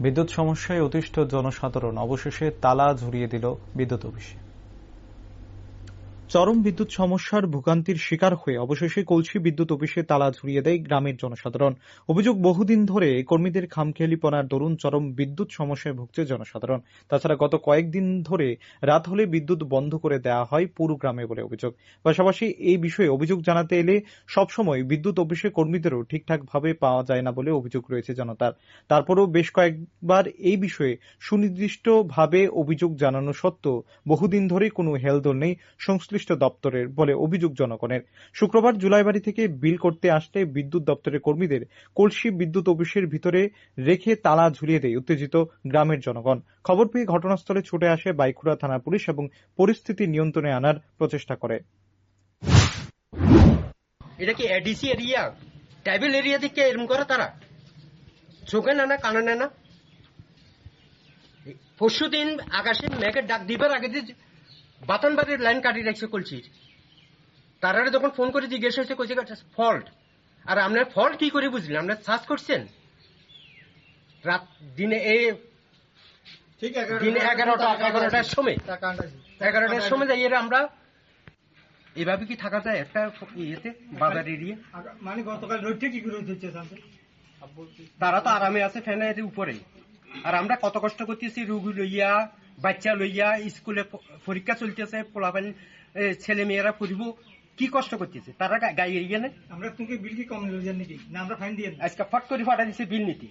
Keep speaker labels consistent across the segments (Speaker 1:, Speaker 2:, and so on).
Speaker 1: বিদ্যুৎ সমস্যায় অতিষ্ঠ জনসাধারণ অবশেষে তালা ঝুরিয়ে দিল বিদ্যুৎ অফিসে। চরম বিদ্যুৎ সমস্যার ভোগান্তির শিকার হয়ে অবশেষে কলসি বিদ্যুৎ অফিসে তালা ঝুরিয়ে দেয় গ্রামের জনসাধারণ। অভিযোগ বহুদিন ধরে কর্মীদের খামখেয়ালিপনার দরুন চরম বিদ্যুৎ সমস্যায় ভুগছে জনসাধারণ। তাছাড়া গত কয়েকদিন ধরে রাত হলে বিদ্যুৎ বন্ধ করে দেওয়া হয় পুরো গ্রামে বলে অভিযোগ। পাশাপাশি এই বিষয়ে অভিযোগ জানাতে এলে সবসময় বিদ্যুৎ অফিসে কর্মীদেরও ঠিকঠাকভাবে পাওয়া যায় না বলে অভিযোগ রয়েছে জনতার। তারপরও বেশ কয়েকবার এই বিষয়ে সুনির্দিষ্টভাবে অভিযোগ জানানো সত্ত্বেও বহুদিন ধরে কোনো হেলদোল নেই। সংশ্লিষ্ট দপ্তরের বলে অভিযোগ জনগণের। শুক্রবার জুলাইবাড়ি থেকে বিল করতে আসলে বিদ্যুৎ দপ্তরের কর্মীদের কলসি বিদ্যুৎ অফিসের ভিতরে রেখে তালা ঝুলিয়ে দেয় উত্তেজিত গ্রামের জনগণ। খবর পেয়ে ঘটনাস্থলে ছুটে আসে বাইখুড়া থানা পুলিশ এবং পরিস্থিতি নিয়ন্ত্রণে আনার প্রচেষ্টা করে।
Speaker 2: এটা কি এডিসি এরিয়া ট্রাইবেল এরিয়া থেকে এরকম করে তারা? চোখে না না, কানে না না? পরশু দিন আকাশে মেঘের ডাক দিবার আগে বাতনবাড়ির লাইন কাটি রাখছে কলছির তারা যখন ফোন করে জিজ্ঞেস হয়েছে কইছে ফল্ট আর আপনার ফল্ট কি করে বুঝলেন আপনার সার্চ করছেন? রাত দিনে এই দিনে এগারোটা এগারোটার সময়। এগারোটার সময় যাই আমরা এভাবে কি থাকা যায়? একটা ইয়েতে বাজার এরিয়া।
Speaker 3: মানে গতকাল রোডটা কি করে হচ্ছে
Speaker 2: তারা তো আরামে আছে ফ্যানের উপরে আর আমরা কত কষ্ট করতেছি রুগী লইয়া বাচ্চা লইয়া স্কুলে পরীক্ষা চলতেছে পোলাপান ছেলে মেয়েরা পড়িব কি কষ্ট করতেছে? তারা গায়ে এরিয়া নেই?
Speaker 3: আমরা তোমাকে বিল কি কম যান নাকি? না আমরা ফাইন দিয়ে
Speaker 2: আজকে ফট করে ফাটা দিচ্ছে বিল নীতি।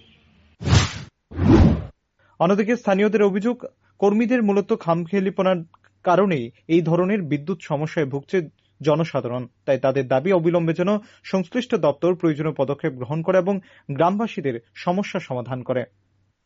Speaker 1: অন্যদিকে স্থানীয়দের অভিযোগ কর্মীদের মূলত খামখেয়ালিপনার কারণে এই ধরনের বিদ্যুৎ সমস্যায় ভুগছে জনসাধারণ। তাই তাদের দাবি অবিলম্বে যেন সংশ্লিষ্ট দপ্তর প্রয়োজনীয় পদক্ষেপ গ্রহণ করে এবং গ্রামবাসীদের সমস্যা সমাধান করে।